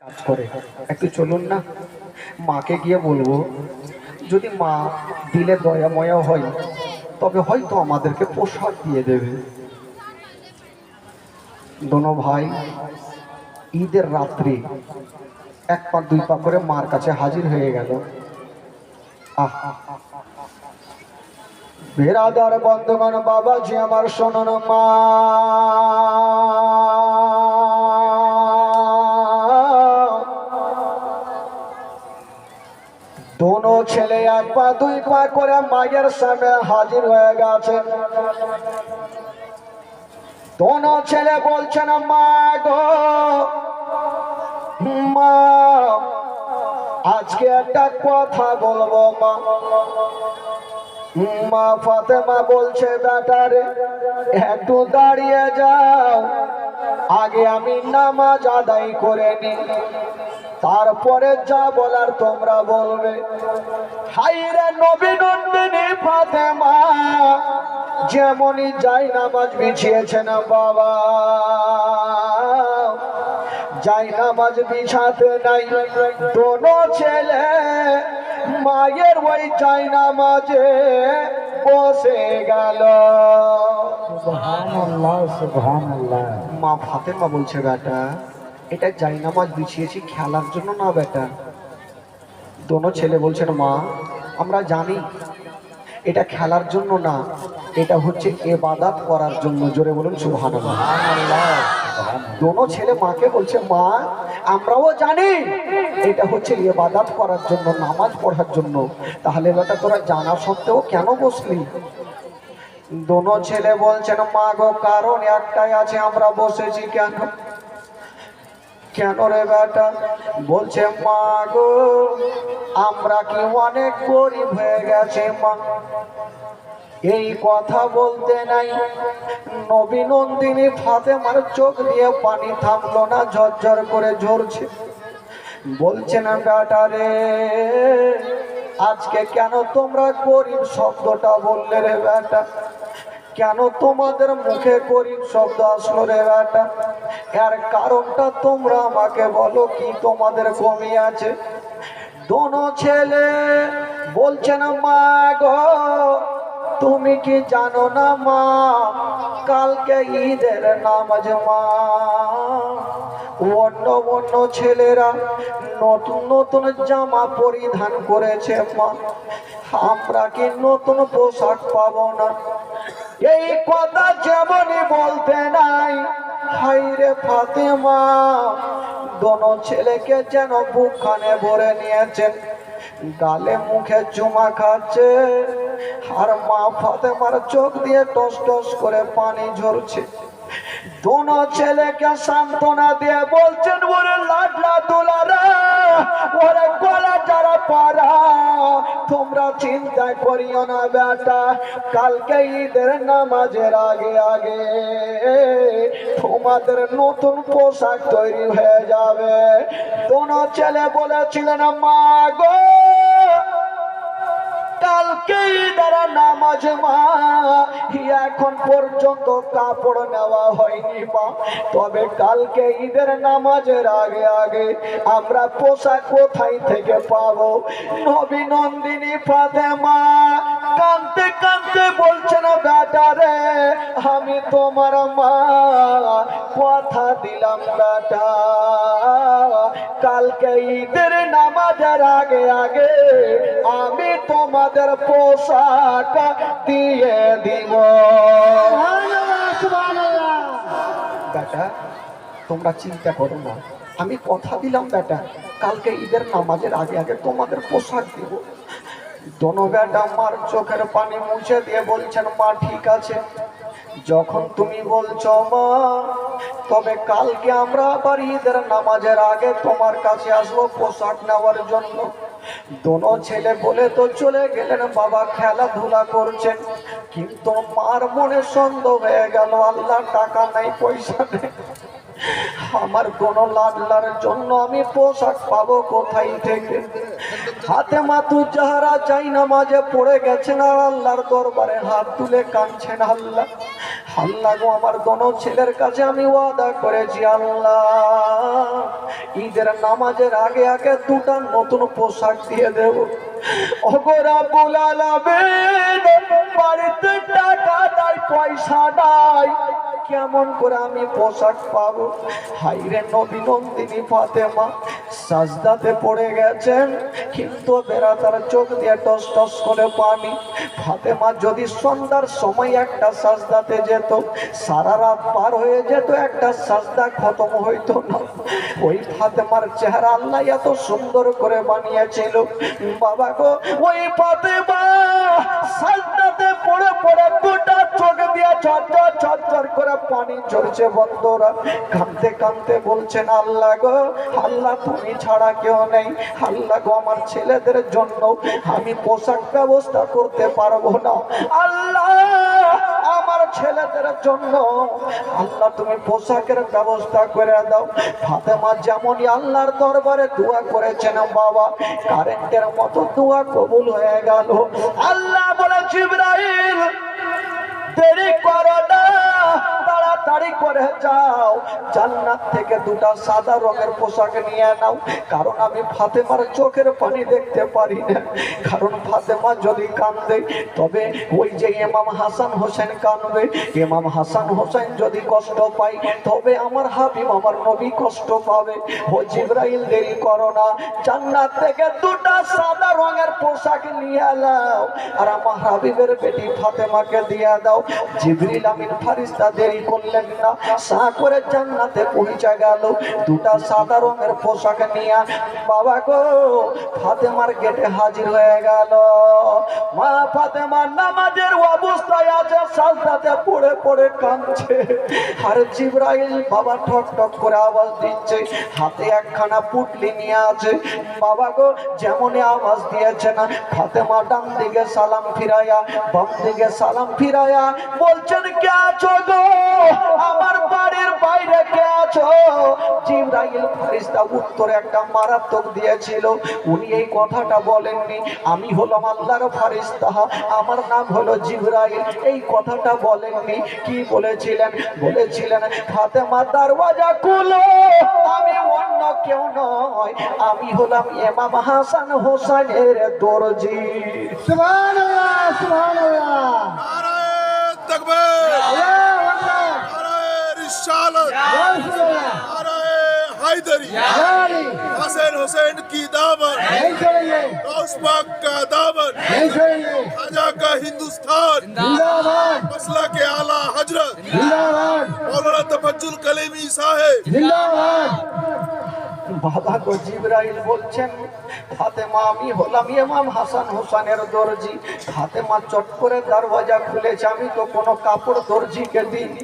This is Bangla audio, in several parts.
কাজ করে। একটু চলুন না, মাকে গিয়ে বলব, যদি মা দিলে দয়াময়া হয়, তবে হয়তো আমাদেরকে পোশাক দিয়ে দেবে। দোনো ভাই, ঈদের রাত্রি এক পাক দুই পাক করে মার কাছে হাজির হয়ে গেল। আহ! বেরাদার বন্ধগণ, বাবাজি আমার শোনন মা। দোনো ছেলে এক পা, দুই পা করে মায়ের সামনে হাজির হয়ে গেছে। দোনো ছেলে বলছে না মা গো, মা, আজকে একটা কথা বলব, মা। মা ফাতেমা বলছে বেটারে একটু দাঁড়িয়ে যাও। আগে আমি নামাজ আদায় করে নি তারপরে যা বলার তোমরা বলবে। হাইরে নবী নন্দিনী ফাতেমা যেমনই যাই নামাজ বিছিয়েছে না বাবা। যাই নামাজ বিছাতে নাই দোনো ছেলে মায়ের ওই যাই নামাজে বসে গেল। সুবহানাল্লাহ সুবহানাল্লাহ। মা ফাতেমা বলছে বেটা এটা যাই নামাজ বিছিয়েছি খেলার জন্য না, বেটা। দোনো ছেলে বলছেন মা, আমরা জানি এটা খেলার জন্য না, এটা হচ্ছে এবাদাত করার জন্য। জোরে বলুন, সুবহানাল্লাহ। দোনো ছেলে মাকে বলছে, মা, আমরাও জানি এটা হচ্ছে ইবাদত করার জন্য, নামাজ পড়ার জন্য। তাহলে বেটা, তোরা জানা সত্ত্বেও কেন বসলি? দোনো ছেলে বলছেন মা গো, কারণ একটাই আছে, আমরা বসেছি কেন? কেন রে বেটা? বলছে, মা গো, আমরা কি অনেক গরিব হয়ে গেছে, মা? এই কথা বলতে নাই। নবী নন্দিনী ফাতেমার চোখ দিয়ে পানি থামলো না, ঝরঝর করে ঝরছে। বলছে, না বেটা রে, আজকে কেন তোমরা গরিব শব্দটা বললে রে বেটা? কেন তোমাদের মুখে গরিব শব্দ আসলো রে বেটা? এর কারণটা তোমরা আমাকে বলো, কি তোমাদের কমি আছে? দোনো ছেলে বলছেন মা গো, তুমি কি জানো না, মা, কালকে ঈদের নামাজ, মা? অন্য অন্য ছেলেরা নতুন নতুন জামা পরিধান করেছে, মা। আমরা কি নতুন পোশাক পাবো না? এই কথা যেমনই বলতে নাই হাইরে ফাতেমা, দোনো ছেলেকে যেন বুকখানে ভরে নিয়েছেন, গালে মুখে চুমা খাচ্ছে, আর মা ফাতেমার চোখ দিয়ে টস টস করে পানি ঝরছে। দোনো ছেলেকে সান্ত্বনা দিয়ে বলছেন, ওরে লাডলা দুলারা ওরে গলা যারা পারা, তোমরা চিন্তা করিও না বেটা, কালকে ঈদের নামাজের আগে আগে তোমাদের নতুন পোশাক তৈরি হয়ে যাবে। দোনো ছেলে বলেছিলেন, মা গো কালকে দ্বারা নামাজ মা। এখন পর্যন্ত কাপড় নেওয়া হয়নি মা। তবে কালকে ঈদের নামাজের আগে আগে আমরা পোশাক কোথায় থেকে পাবো? নবী নন্দিনী ফাতেমা কানতে কানতে বলছে না বেটা রে, আমি তোমার মা। কথা দিলাম বেটা কালকে ঈদের নামাজের আগে আগে আমি তোমাদের পোশাক দিয়ে দিব। বেটা তোমরা চিন্তা করো না। আমি কথা দিলাম বেটা কালকে ঈদের নামাজের আগে আগে তোমাদের পোশাক দিব। বেটা চোখের পানি মুছে দিয়ে বলছেন, মা, ঠিক আছে। যখন তুমি বলছো, মা, তবে কালকে আমরা আবার ঈদের নামাজের আগে তোমার কাছে আসব পোশাক নেওয়ার জন্য। দোনো ছেলে বলে তো চলে গেলেন, বাবা, খেলাধুলা করছেন। কিন্তু মার মনে সন্দেহ হয়ে গেল, আল্লাহ, টাকা নাই পয়সা নেই। আমার কোন লাডলার জন্য আমি পোশাক পাবো কোথায় থেকে? হাতে মাতু যাহারা চাই না মাঝে পড়ে গেছেন আল্লাহর দরবারে হাত তুলে কাঁদছেন আল্লাহ। আল্লাহ আমার দোনো ছেলের কাছে আমি ওয়াদা করেছি আল্লাহ। ঈদের নামাজের আগে আগে দুটা নতুন পোশাক দিয়ে দেব। অগরা বোলালাবেন বাড়িতে টাকা নাই, পয়সা নাই। কেমন করে আমি পোশাক পাবো? হাইরে নবী নন্দিনী ফাতেমা, সাজদাতে পড়ে গেছেন, কিন্তু বেড়া তার চোখ দিয়ে টস টস করে পানি। ফাতেমা যদি সন্ধ্যার সময় একটা সাজদাতে যেত, সারা রাত পার হয়ে যেত, একটা সাজদা খতম হইতো না। ওই ফাতেমার চেহারা আল্লাহ এত সুন্দর করে বানিয়েছিল। বাবা গো, ওই ফাতেমা সাজদাতে পড়ে পড়ে দুটা চোখ দিয়ে ঝরঝর ঝরঝর করে পানি ঝরছে বন্ধরা। কাঁদতে কাঁদতে বলছেন, আল্লাহ গো, আল্লাহ তুমি ছাড়া কেউ নেই। আল্লাহ গো, আমার ছেলেদের জন্য আমি পোশাক ব্যবস্থা করতে পারব না। আল্লাহ, আমার ছেলেদের জন্য আল্লাহ তুমি পোশাকের ব্যবস্থা করে দাও। ফাতেমা যেমনই আল্লাহর দরবারে দোয়া করেছেন, বাবা, কারেন্টের মতো দোয়া কবুল হয়ে গেল। আল্লাহ বলে, জিব্রাইল দেরি করো না। তাড়াতাড়ি করে যাও। জান্নাত থেকে দুটা সাদা রঙের পোশাক নিয়ে নাও। কারণ আমি ফাতেমার চোখের পানি দেখতে পারি না। কারণ ফাতেমা যদি কান্দে, তবে ওই যে ইমাম হাসান হোসেন কান্দবে ইমাম হাসান হোসেন যদি কষ্ট পায়, তবে আমার হাবিব আমার নবী কষ্ট পাবে। ও জিব্রাইল, দেরি করো না। জান্নাত থেকে দুটা সাদা রঙের পোশাক নিয়ে নাও। আর আমার হাবিবের বেটি ফাতেমাকে দিয়ে দাও। জিবরিল আমিন ফারিস্তা, দেরি করে আওয়াজ দিচ্ছে। হাতে একখানা পুটলি নিয়ে আছে। বাবা গো, যেমনই আওয়াজ দিয়েছে না, ফাতেমা ডান দিকে সালাম ফিরাইয়া, বাম দিকে সালাম ফিরাইয়া বলছেন, কে আছো গো? আমার বাড়ির বাইরে কে আছো? জিব্রাইল ফেরেশতা উত্তরে একটা মারাত্মক দিয়েছিল। উনি এই কথাটা বলেননি। আমি হলাম আল্লাহর ফারিস্তা আমার নাম হলো জিব্রাইল। এই কথাটা বলেননি। কি বলেছিলেন? বলেছিলেন ফাতেমা দরওয়াজা খুলো আমি অন্য কেউ নয়। আমি হলাম ইমাম হাসান হোসেনের দরজি। সুবহানাল্লাহ সুবহানাল্লাহ। নারায়ে তাকবীর। আল্লাহু আকবার रिसालत हैदरी। हसन हुसैन की दामन पाक का दामन खजा का हिंदुस्तान। मसला के आला हज़रत। मौलाना तफजुल कलेमी साहेब। বাবা গো জিব্রাইল বলছেন, ফাতেমা, আমি হলাম ইমাম হাসান হোসেনের দর্জি। ফাতেমা চট করে দরওয়াজা খুলেছে, আমি তো কোনো কাপড় দর্জিকে দিইনি।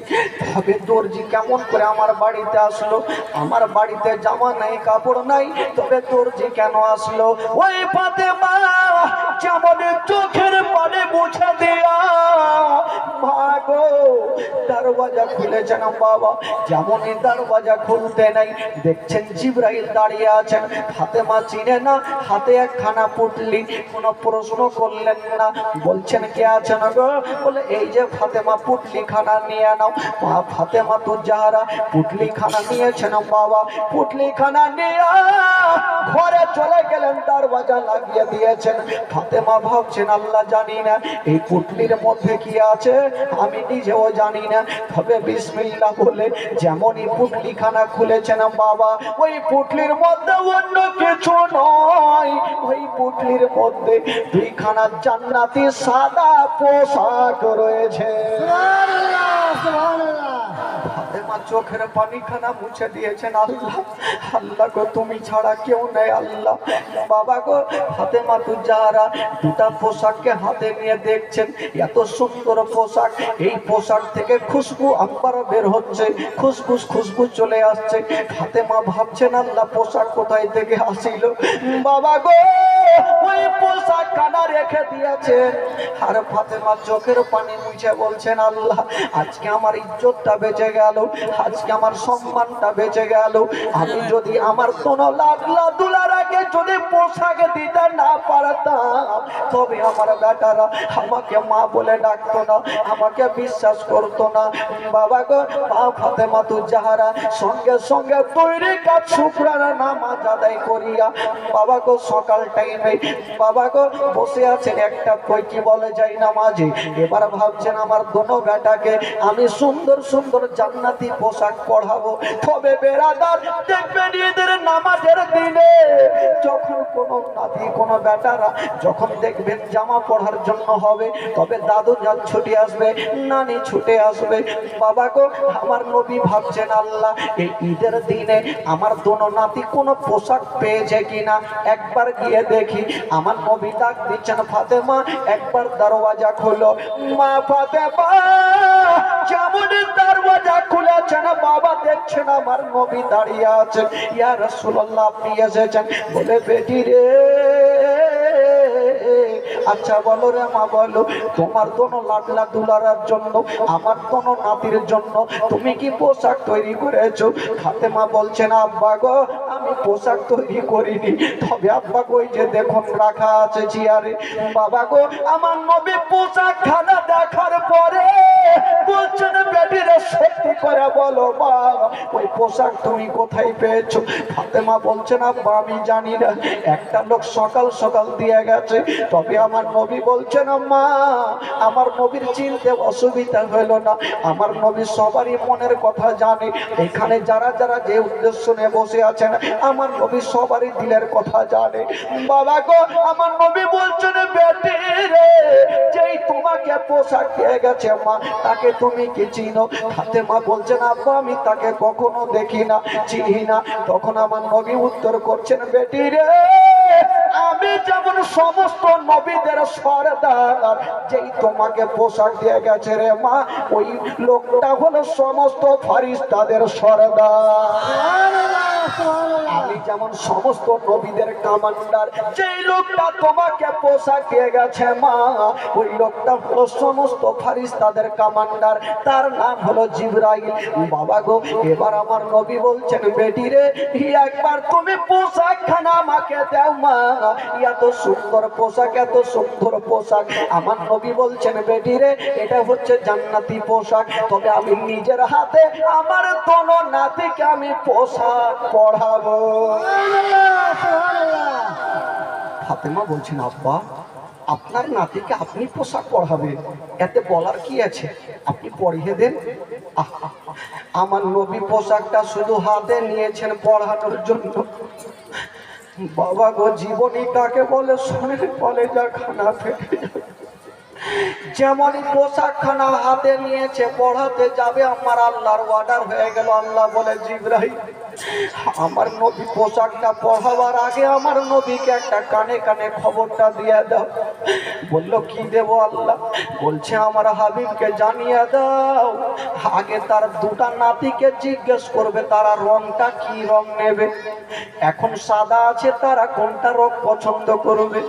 তবে দর্জি কেমন করে আমার বাড়িতে আসলো? আমার বাড়িতে জামা নাই, কাপড় নাই, তবে দর্জি কেন আসলো? ওই ফাতেমা, যেমন চোখের পানে মুছে দেয়া ভাগো দরওয়াজা খুলেছেন বাবা। যেমনই দরওয়াজা খুলতে নাই, দেখছেন জিব্রাইল দাঁড়িয়ে আছেন। ফাতেমা চিনে না, হাতে একখানা পুটলি, কোনো প্রশ্ন করলেন না। বলছেন, কে আছেন বলে, এই যে ফাতেমা পুটলি খানা নিয়ে নাও। মা, ফাতেমা তো যাহারা পুটলি খানা নিয়েছেন, বাবা পুটলি খানা নিয়ে ঘরে চলে গেলেন, তার দরওয়াজা লাগিয়ে দিয়েছেন। ফাতেমা ভাবছেন, আল্লাহ জানি না, এই পুটলির মধ্যে কি আছে? আমি নিজেও জানি না। তবে বিসমিল্লাহ বলে, যেমনই পুটলি খানা খুলেছেন, বাবা, ওই পুটলির মধ্যে অন্য কিছু নয়। ওই পুটলির মধ্যে দুইখানা জান্নাতি সাদা পোশাক রয়েছে। চোখের পানিখানা মুছে দিয়েছেন আল্লাহ। আল্লাহ গো, তুমি ছাড়া কেউ নেই আল্লাহ। বাবা গো, ফাতেমা তু যারা দুটা পোশাককে হাতে নিয়ে দেখছেন, এত সুন্দর পোশাক। এই পোশাক থেকে খুশবু আম্বার বের হচ্ছে, খুশবুস খুশবু চলে আসছে। হাতে মা ভাবছেন, আল্লাহ পোশাক কোথায় থেকে আসিল? বাবা গো! ওই পোশাক কানা রেখে দিয়েছেন আর ফাতেমা চোখের পানি মুছে বলছেন, আল্লাহ, আজকে আমার ইজ্জতটা বেঁচে গেল, আজকে আমার সম্মানটা বেঁচে গেল। আমি যদি আমার কোনো লাগলা দুলারাকে যদি পোশাক দিতে না পারতাম, তবে আমার বেটারা আমাকে মা বলে ডাকতো না, আমাকে বিশ্বাস করতো না। বাবা গো, মা ফাতেমা তু যাহারা সঙ্গে সঙ্গে তৈরি কাজ শুক্রানা নামাজ আদায় করিয়া, বাবা গো, সকাল টাইমে বাবা গো, বসে আছেন একটা কই কি বলে যাই নামাজে এবার ভাবছেন আমার দোনো বেটাকে আমি সুন্দর সুন্দর জান্নাতি পোশাক পড়াবো। তবে বেড়াদার দেখবেন এদের নামাজের দিনে। যখন কোনো নাতি, কোনো বেটারা যখন দেখবেন জামা পড়ার জন্য হবে, তবে দাদু যান ছুটে আসবে, নানি ছুটে আসবে। বাবা গো, আমার নবী ভাবছেন, আল্লাহ, এই ঈদের দিনে আমার দোনো নাতি কোনো পোশাক পেয়েছে কিনা? একবার গিয়ে দেখি। আমার নবী ডাক দিচ্ছেন ফাতেমা, একবার দরওয়াজা খোলো। মা ফাতেমা, যেমন দরওয়াজা খুলেছেন, বাবা দেখছেন আমার নবী দাঁড়িয়ে আছেন। ইয়া রসুল্লাহ আপনি এসেছেন। বলে, বেটি রে আচ্ছা বলো রে মা, বলো। তোমার দোনো লাডলা দুলারার জন্য, আমার দোনো নাতির জন্য তুমি কি পোশাক তৈরি করেছ? ফাতেমা বলছেন, আব্বা গো, আমি পোশাক তৈরি করিনি। তবে আব্বা গো যে দেখুন, রাখা আছে চেয়ারে। বাবা গো, আমার নবী পোশাক খানা দেখার পরে বলছেন বেটিরে সত্যি করে বলো মা, ওই পোশাক তুমি কোথায় পেয়েছ? ফাতেমা বলছেন, আব্বা, আমি জানি না। একটা লোক সকাল সকাল দিয়ে গেছে, তবে আমার নবী বলছেন মা আমার নবীর চিনতে অসুবিধা হইল না। আমার নবী সবারই মনের কথা জানে। এখানে যারা যারা যে উদ্দেশ্য নিয়ে বসে আছেন, আমার নবী সবারই দিলের কথা জানে। বাবা গো, আমার নবী বলছেন, বেটি রে, যেই তোমাকে পোশাক দিয়ে গেছে, মা, তাকে তুমি কি চিনো? হাতে মা বলছেন, আব্বা, আমি তাকে কখনো দেখি না, চিনি না। তখন আমার নবী উত্তর করছেন, বেটি রে, আমি যেমন সমস্ত নবীদের সরদার যেই তোমাকে পোশাক দিয়ে গেছে রে মা ওই লোকটা হলো সমস্ত ফারিস্তাদের সরদার। আমি যেমন সমস্ত নবীদের কামান্ডার, যেই লোকটা তোমাকে পোশাক দিয়ে গেছে মা, ওই লোকটা হলো সমস্ত ফারিস্তাদের কামান্ডার, তার নাম হলো জিব্রাইল। বাবা গো, এবার আমার নবী বলছেন, বেটি রে, একবার তুমি পোশাক খানা আমাকে দাও মা। এত সুন্দর পোশাক, এত সুন্দর পোশাক। আমার নবী বলছেন, বেটি রে, এটা হচ্ছে জান্নাতি পোশাক, তবে আমি নিজের হাতে, আমার দোনো নাতিকে আমি পোশাক পড়াবো। ফাতেমা বলছেন, আব্বা, আপনার নাতিকে আপনি পোশাক পড়াবেন এতে বলার কি আছে? আপনি পড়িয়ে দেন। আমার নবী পোশাকটা শুধু হাতে নিয়েছেন পড়ানোর জন্য। বাবা গো জীবনী কাকে বলে বলে যা খানা যাবে। যেমনই পোশাকখানা হাতে নিয়েছে, পড়াতে যাবে, আমার আল্লাহর অর্ডার হয়ে গেল। আল্লাহ বলে জিব্রাহিম আমার নবী পোশাকটা পড়াবার আগে আমার নবীকে একটা কানে কানে খবরটা দিয়ে দাও। বলল, কি দেব আল্লাহ? বলছে, আমার হাবিবকে জানিয়ে দাও। আগে তার দুটা নাতিকে জিজ্ঞেস করবে, তারা রংটা কি রং নেবে? এখন সাদা আছে, তারা কোনটা রং পছন্দ করবে?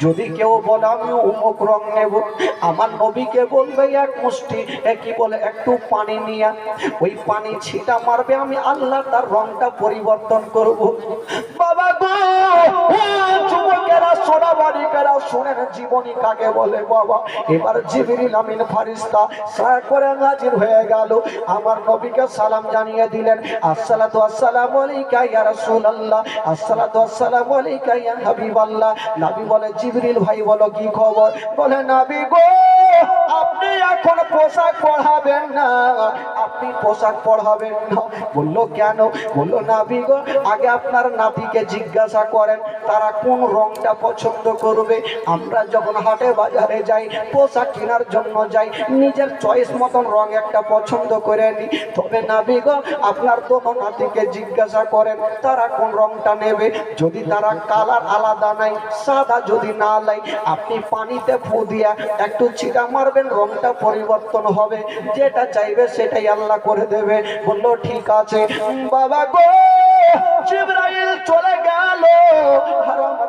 যদি কেউ বলে, আমি অমুক রং নেব। আমার নবীকে বলবে, এক মুষ্টি কি বলে, একটু পানি নিয়ে ওই পানি ছিটা মারবে, আমি আল্লাহ তার রংটা পরিবর্তন করব। বাবা গো যুবকেরা সোনা শুনেন জীবনী কাকে বলে বাবা। এবার জিবরিল আমিন ফারিস্তা করে হাজির হয়ে গেল। আমার নবীকে সালাম জানিয়ে দিলেন, আসসালাতু আসসালামু আলাইকা ইয়া রাসূলুল্লাহ, আসসালাতু আসসালামু আলাইকা ইয়া হাবিবাল্লাহ। নবী বলে, জিবরিল ভাই বলো, কি খবর? বলে, নবী গো আপনি এখন পোশাক পড়াবেন না। আপনি পোশাক পড়াবেন না। বলল, কেন? বলল নাবি গো, আগে আপনার নাতিকে জিজ্ঞাসা করেন, তারা কোন রংটা পছন্দ করবে? আমরা যখন হাটে বাজারে যাই, পোশাক কেনার জন্য যাই, নিজের চয়েস মতন রং একটা পছন্দ করে নিই তবে নাবি গো, আপনার দোনো নাতিকে জিজ্ঞাসা করেন, তারা কোন রংটা নেবে? যদি তারা কালার আলাদা নাই, সাদা যদি না লাই, আপনি পানিতে ফু দিয়া একটু ছিটা মারবেন, রংটা পরিবর্তন হবে। যেটা চাইবে সেটাই আল্লাহ করে দেবে। বলল, ঠিক আছে। বাবা গো চলে গেল। নবী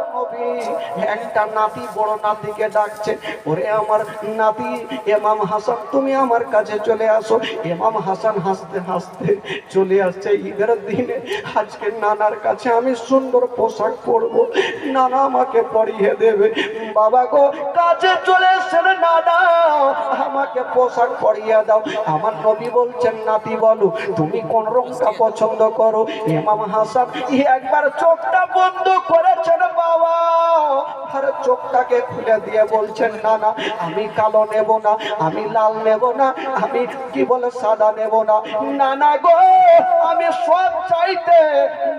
একটা নাতি বড় নাতিকে ডাকছে, ওরে আমার নাতি এমাম হাসান, তুমি আমার কাছে চলে আসো। এমাম হাসান হাসতে হাসতে চলে আসছে, ঈদের দিনে আজকে নানার কাছে আমি সুন্দর পোশাক পরবো, নানা আমাকে পরিয়ে দেবে। বাবা গো, কাছে চলে এসছেন নানা, আমাকে পোশাক পরিয়ে দাও। আমার নবী বলছেন, নাতি, বলো, তুমি কোন রংটা পছন্দ করো? এমাম হাসান একবার চোখটা বন্ধ করেছেন বাবা। চোখটাকে খুলে দিয়ে বলছেন, না না, আমি কালো নেব না, আমি লাল নেব না, আমি কি বলে সাদা নেব না। না না গো, আমি সব চাইতে,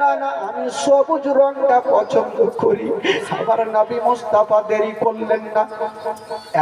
না না, আমি সবুজ রংটা পছন্দ করি। আবার নবী মুস্তাফা দেরি করলেন না।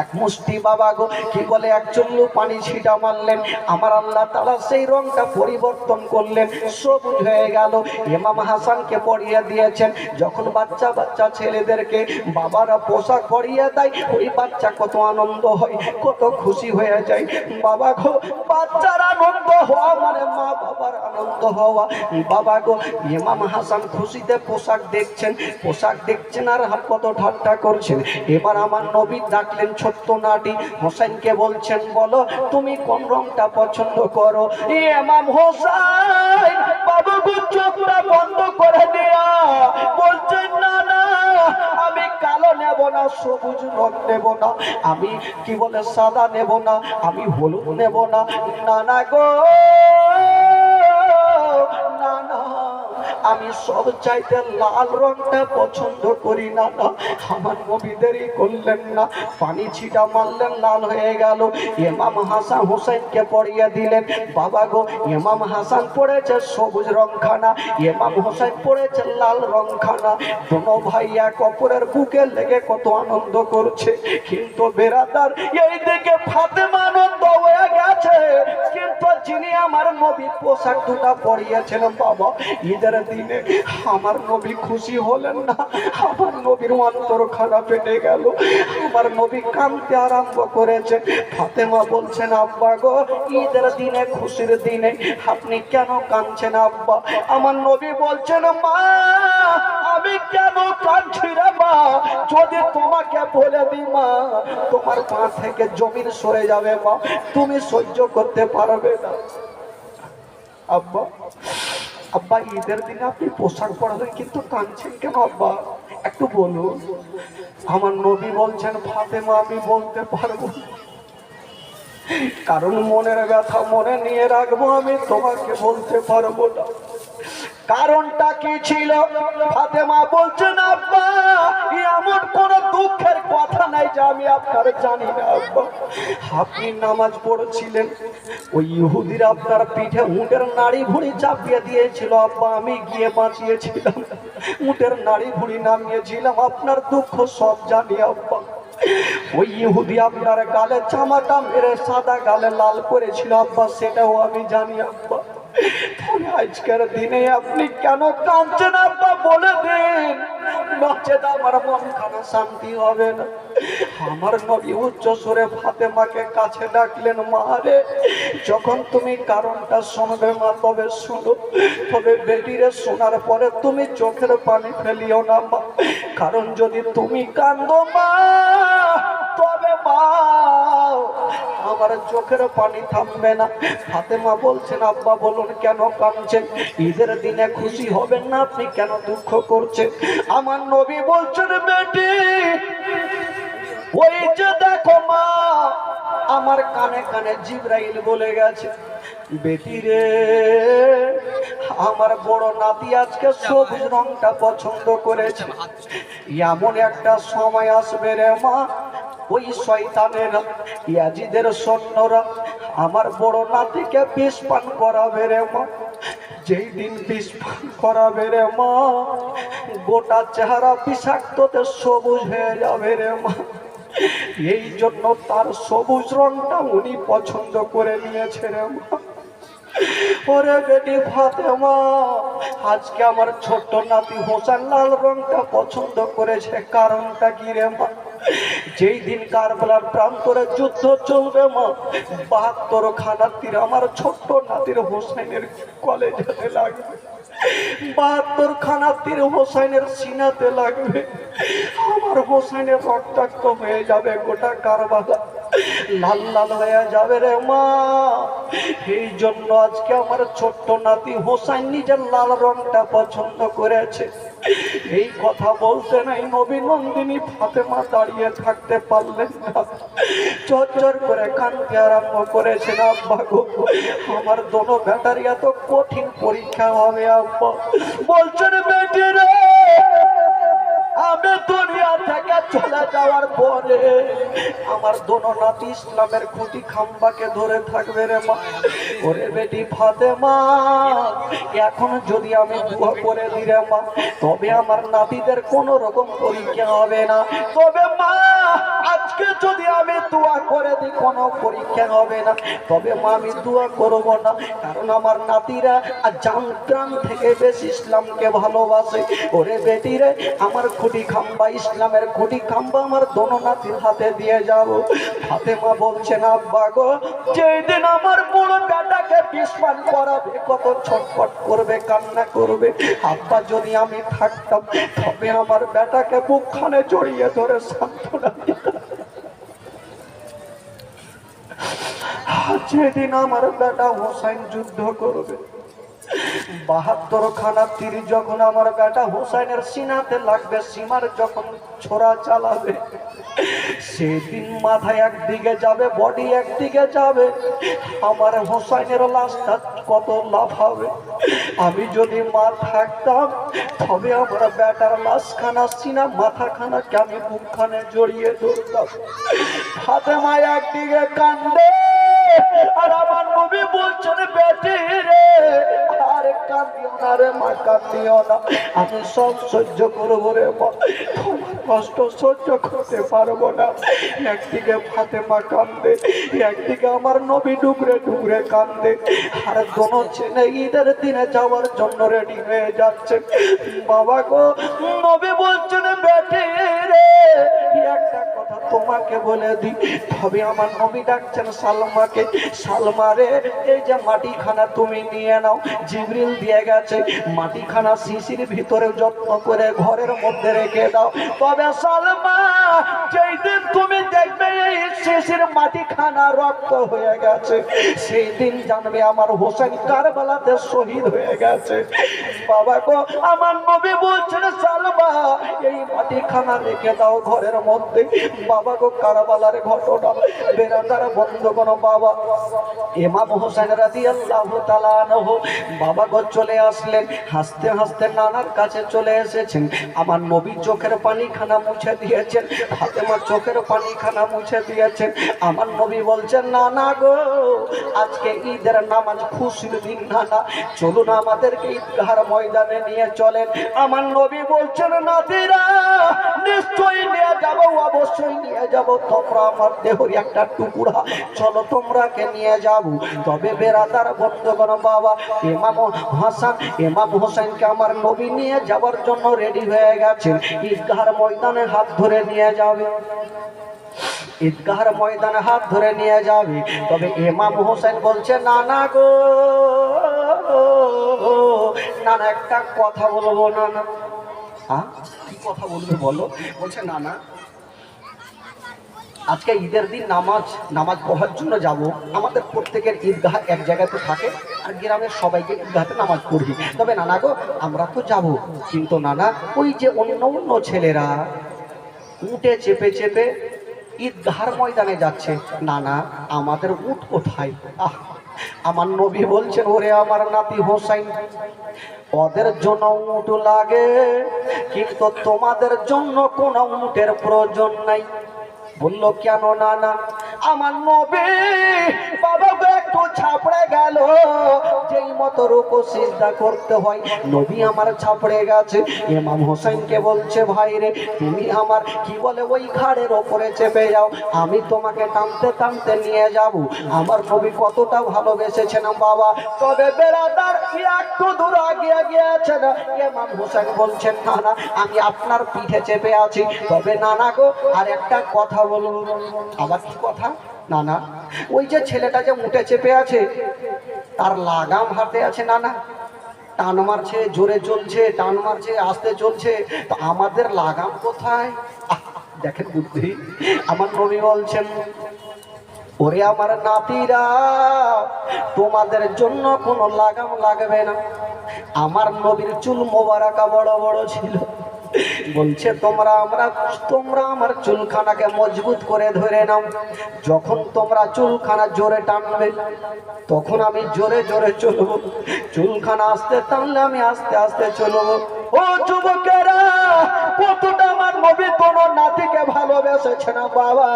এক মুষ্টি বাবা গো, কি বলে এক চুল্লু পানি ছিটা মারলেন। আমার আল্লাহ তালা সেই রংটা পরিবর্তন করলেন, সবুজ হয়ে গেল। ইমাম হাসানকে পরিয়ে দিয়েছেন, যখন বাচ্চা বাচ্চা ছেলেদেরকে বাবারা পোশাক পরিয়ে দেয়, ওই বাচ্চা কত আনন্দ হয়, কত খুশি হয়ে যায়। বাবা গো, বাচ্চার আনন্দ হওয়া মানে মা বাবার আনন্দ হওয়া। বাবা গো, ইমাম হাসান খুশিতে পোশাক দেখছেন পোশাক দেখছেন আর হাত কত ঠাট্টা করছেন। এবার আমার নবী ডাকলেন ছোট্ট নাটি হোসেনকে বলছেন, বলো, তুমি কোন রংটা পছন্দ করো? এমাম হোসেন, বাবু চোখটা বন্ধ করে দেয়া। বলছেন, না না কালো নেব না, সবুজ রং নেব না। আমি কি বলে সাদা নেব না, আমি হলুদ নেব না। না গো। আমি সব চাইতে লাল রংটা পছন্দ করি না না। আমার নবীদেরই করলেন না। পানি ছিটা মারলেন, লাল হয়ে গেল। এমাম হাসান হোসেনকে পড়িয়ে দিলেন, বাবা গো, ইমাম হাসান পড়েছে সবুজ রংখানা এমাম হোসেন পড়েছে লাল রংখানা। দোনো ভাই এক অপরের বুকে লেগে কত আনন্দ করছে। কিন্তু বেরাদার এই দিকে ফাতেমা আনন্দ হয়ে গেছে কিন্তু যিনি আমার নবী পোশাক দুটা পরিয়েছেন বাবা ঈদের দিনে আমার নবী খুশি হলেন না। আমার নবীর অন্তর খারাপ ফেটে গেল। আমার নবী কাঁদতে আরম্ভ করেছে। ফাতেমা বলছেন, আব্বা গো, ঈদের দিনে, খুশির দিনে আপনি কেন কাঁদছেন আব্বা? আমার নবী বলছেন, মা, আমি কেন কাঁদছি রে মা? যদি তোমাকে বলে দি মা, তোমার পা থেকে জমিন সরে যাবে মা। তুমি সহ্য করতে পারবে না। আব্বা আব্বা, ঈদের দিনে আপনি পোশাক পরাবেন কিন্তু কাঁদছেন কেন আব্বা? একটু বলুন। আমার নবী বলছেন, ফাতেমা, আমি বলতে পারব কারণ মনের ব্যথা মনে নিয়ে রাখব আমি, তোমাকে বলতে পারব না। কারণটা কি ছিল? ফাতেমা বলছেন আব্বা এমন কোন দুঃখের কথা নাই যে আমি আপনার জানি না আপনি নামাজ পড়ছিলেন, ওই ইহুদির আপনার পিঠে উটের নাড়ি ভুড়ি চাপিয়ে দিয়েছিল, আব্বা, আমি গিয়ে বাঁচিয়েছিলাম। উটের নাড়ি ভুড়ি নামিয়েছিলাম, আপনার দুঃখ সব জানি, আব্বা। ওই ইহুদি আপনার গালে চামাটা মেরে সাদা গালে লাল করেছিল, আব্বা, সেটাও আমি জানি, আব্বা। আজকের দিনে আপনি কেন কাঁদছেন আব্বা? বলে দিন। শান্তি হবে না। আমার কাছে ডাকলেন যখন তুমি কারণটা মা, তবে শুনো। তবে বেটিরে শোনার পরে তুমি চোখের পানি ফেলিও না কারণ যদি তুমি কান্দো মা, তবে মা আমার চোখের পানি থামবে না। ফাতেমা বলছেন, আব্বা, বলুন কেন কাঁদছেন? ঈদের দিনে খুশি হবেন না আপনি? কেন দুঃখ করছেন? আমার নবী বলছেন, বেটি, ওই যে দেখো মা, আমার কানে কানে জিব্রাইল বলে গেছে। বেটি রে আমার বড় নাতি আজকে সবুজ রংটা পছন্দ করেছে। এমন একটা সময় আসবে রে মা, ওই শয়তানের ইয়াজিদের সৈন্যরা আমার বড় নাতিকে বিষ পান করাবে রে মা। যেই দিন বিষ পান করাবে রে মা, গোটা চেহারা বিষাক্ততে সবুজ হয়ে যাবে রে মা। এই জন্য তার সবুজ রংটা উনি পছন্দ করে নিয়েছে রে মা। ওরে বেটি ফাতেমা, আজকে আমার ছোট্ট নাতি হোসেন লাল রংটা পছন্দ করেছে। কারণটা কি রে মা? যেই দিন কারবালার প্রান্তরে যুদ্ধ চলবে মা বাহাত্তর খানা তীর আমার ছোট্ট নাতির হোসেনের কলেজে লাগবে। বাহাত্তর খানা তীর হোসাইনের সিনাতে লাগবে। আমার হোসাইনের রক্তাক্ত হয়ে যাবে গোটা কারবালা। লাল লাল হয়ে যাবে রে মা। এই জন্য আজকে আমার ছোট্ট নাতি হোসাইন নিজের লাল রংটা পছন্দ করেছে। এই কথা বলতে নাই নবী নন্দিনী ফাতেমা দাঁড়িয়ে থাকতে পারলেন না। চরচর করে কানতে আরম্ভ করেছেন, আব্বা গো, আমার দোনো ব্যাটারি এত কঠিন পরীক্ষা হবে, আব্বা। বলছেন, বেটি রে আমি দুনিয়া থেকে চলে যাওয়ার পরে আমার দোনো নাতি ইসলামের খুঁটি খাম্বাকে ধরে থাকবে রে মা। ওরে বেটি ফাতে মা এখন যদি আমি বুয়া করে দিরে মা, তবে আমার নাতিদের কোনো রকম পরীক্ষা হবে না। তবে মা, আজকে যদি আমি দোয়া করে দিই, কোনো পরীক্ষা হবে না। তবে মা, আমি দোয়া করব না, কারণ আমার নাতিরা আর জামগ্রাম থেকে বেশি ইসলামকে ভালোবাসে। ওরে বেটিরে আমার খুঁটি খাম্বা ইসলামের খুঁটি খাম্বা আমার দোনো নাতির হাতে দিয়ে যাব। ফাতেমা বলছেন আব্বা গো, যেদিন আমার বড় বেটাকে বিস্মান করাবে, কত ছটফট করবে, কান্না করবে। আব্বা, যদি আমি থাকতাম, তবে আমার বেটাকে বুকখানে জড়িয়ে ধরে সান্ত্বনা যেদিন আমার বেটা হোসাইন যুদ্ধ করবে বাহাত্তর খানা তীর যখন আমার বেটা হোসাইনের সিনাতে লাগবে, সীমার যখন ছোড়া চালাবে, সেদিন মাথায় একদিকে যাবে, বডি একদিকে যাবে। আমার হোসাইনের লাশটা কত লাভ হবে? আমি যদি মা থাকতাম, তবে আমার বেটার লাশখানা, সিনা মাথাখানাকে আমি বুকখানে জড়িয়ে ধরতাম? হাতে মা একদিকে কান্দে, আর আমার নবী বলছেন, বেটি রে কান্দিও না, রে মা না। আমি সব সহ্য করব রে মা। তোমার কষ্ট সহ্য করতে পারব না। একদিকে ফাতেমা কান্দে একদিকে আমার নবী ডুবরে ডুবরে কান্দে আর দোনো ছেলে ঈদের দিনে যাওয়ার জন্য রেডি হয়ে যাচ্ছে। বাবা গো, নবী বলছেন, বেটি রে, একটা তোমাকে বলে দিই, তবে আমার নবী ডাকছেন সালমাকে, সালমারে, এই যে মাটিখানা তুমি নিয়ে নাও, জিবরিল দিয়ে গেছে, মাটিখানা শিশির ভিতরে যত্ন করে ঘরের মধ্যে রেখে দাও। তবে সালমা যেই তুমি দেখবে এই শিশির মাটিখানা রক্ত হয়ে গেছে, সেই দিন জানবে আমার হোসেন কারবালাতে শহীদ হয়ে গেছে। বাবা গো, আমার নবী বলছেন, সালমা, এই মাটিখানা রেখে দাও ঘরের মধ্যে। বাবা গো, কারবালার ঘটনা বেড়াদার বন্ধ কোনো বাবা, ইমাম হোসেন রাজি আল্লাহ তালানহ বাবা গো, চলে আসলেন, হাসতে হাসতে নানার কাছে চলে এসেছেন। আমার নবী চোখের পানি খানা মুছে দিয়েছেন। ফাতেমা চোখের পানি খানা মুছে দিয়েছেন। আমার নবী বলছেন, না না গো, আজকে ঈদের নামাজ খুশির দিন নানা চলুন আমাদেরকে ঈদগাহার ময়দানে নিয়ে চলেন। আমার নবী বলছেন নাতিরা নিশ্চয়ই নিয়ে যাব, অবশ্যই নিয়ে যাব। তোমরা আমার দেহর একটা টুকুরা। চলো, তোমরাকে নিয়ে যাব। তবে বেরাদার বন্ধুগণ, বাবা, ইমাম হাসান, ইমাম হোসেনকে আমার নবী নিয়ে যাওয়ার জন্য রেডি হয়ে গেছেন। ঈদগাহার ময়দানে হাত ধরে নিয়ে যাবে। ঈদগাহার ময়দানে হাত ধরে নিয়ে যাবে। তবে ইমাম হোসেন বলছে, না না গো। না একটা কথা বলব, না না। হ্যাঁ কি কথা বলবে বলো? বলছে, না না। আজকে ঈদের দিন নামাজ নামাজ পড়ার জন্য যাব। আমাদের প্রত্যেকের ঈদগাহ এক জায়গাতে থাকে, আর গ্রামের সবাইকে ঈদগাহতে নামাজ পড়বি তবে নানা গো, আমরা তো যাব। কিন্তু নানা ওই যে অন্য অন্য ছেলেরা উঠে চেপে চেপে ঈদগাহার ময়দানে যাচ্ছে। না না আমাদের উঠ কোথায়? আহ, আমার নবী বলছেন ওরে আমার নাতি হোসাইন, ওদের জন্য উঠ লাগে, কিন্তু তোমাদের জন্য কোনো উটের প্রয়োজন নাই। বলল, কেন না না আমার নবী। বাবা একটু ছাপড়ে গেল। যেই মতো রুকু সিজদা করতে হয়, নবী আমার ছাপড়ে গেছে। ইমাম হোসেনকে বলছে, ভাই রে, তুমি আমার কি বলে ওই ঘাড়ের ওপরে চেপে যাও? আমি তোমাকে টানতে টানতে নিয়ে যাব। আমার কবি কতটা ভালোবেসেছেন বাবা। তবে বেড়াদার একটু দূর আগিয়ে গিয়েছেন ইমাম হোসেন বলছেন, না না, আমি আপনার পিঠে চেপে আছি। তবে নানা গো আর একটা কথা বলুন। আবার কি কথা? না না ওই যে ছেলেটা যে মুটে চেপে আছে, তার লাগাম হাতে আছে না না টান মারছে, জোরে চলছে, টান মারছে, আস্তে চলছে, তো আমাদের লাগাম কোথায়? দেখেন বুদ্ধি, আমার নবী বলছেন, ওরে আমার নাতিরা, তোমাদের জন্য কোনো লাগাম লাগবে না। আমার নবীর চুল মোবারকা বড় বড় ছিল। বলছে, তোমরা আমরা, তোমরা আমার চুলখানাকে মজবুত করে ধরে নাও। যখন তোমরা চুলখানা জোরে টানবে, তখন আমি জোরে জোরে চলবো। চুলখানা আসতে টানলে আমি আস্তে আস্তে চলবো। ও যুবকেরা, কতটা আমার নবী কোন নাতিকে ভালোবেসেছে না বাবা?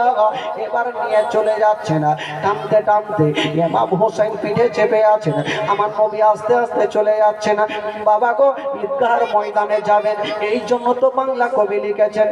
এবার নিয়ে চলে যাচ্ছে না, টানতে টানতে ইমাম হোসেন পিঠে চেপে আছে না আমার নবী আস্তে আস্তে চলে যাচ্ছে না। বাবা গো, ঈদগাহার ময়দানে যাবেন, এই জন্য তো বাংলা কবি লিখেছেন।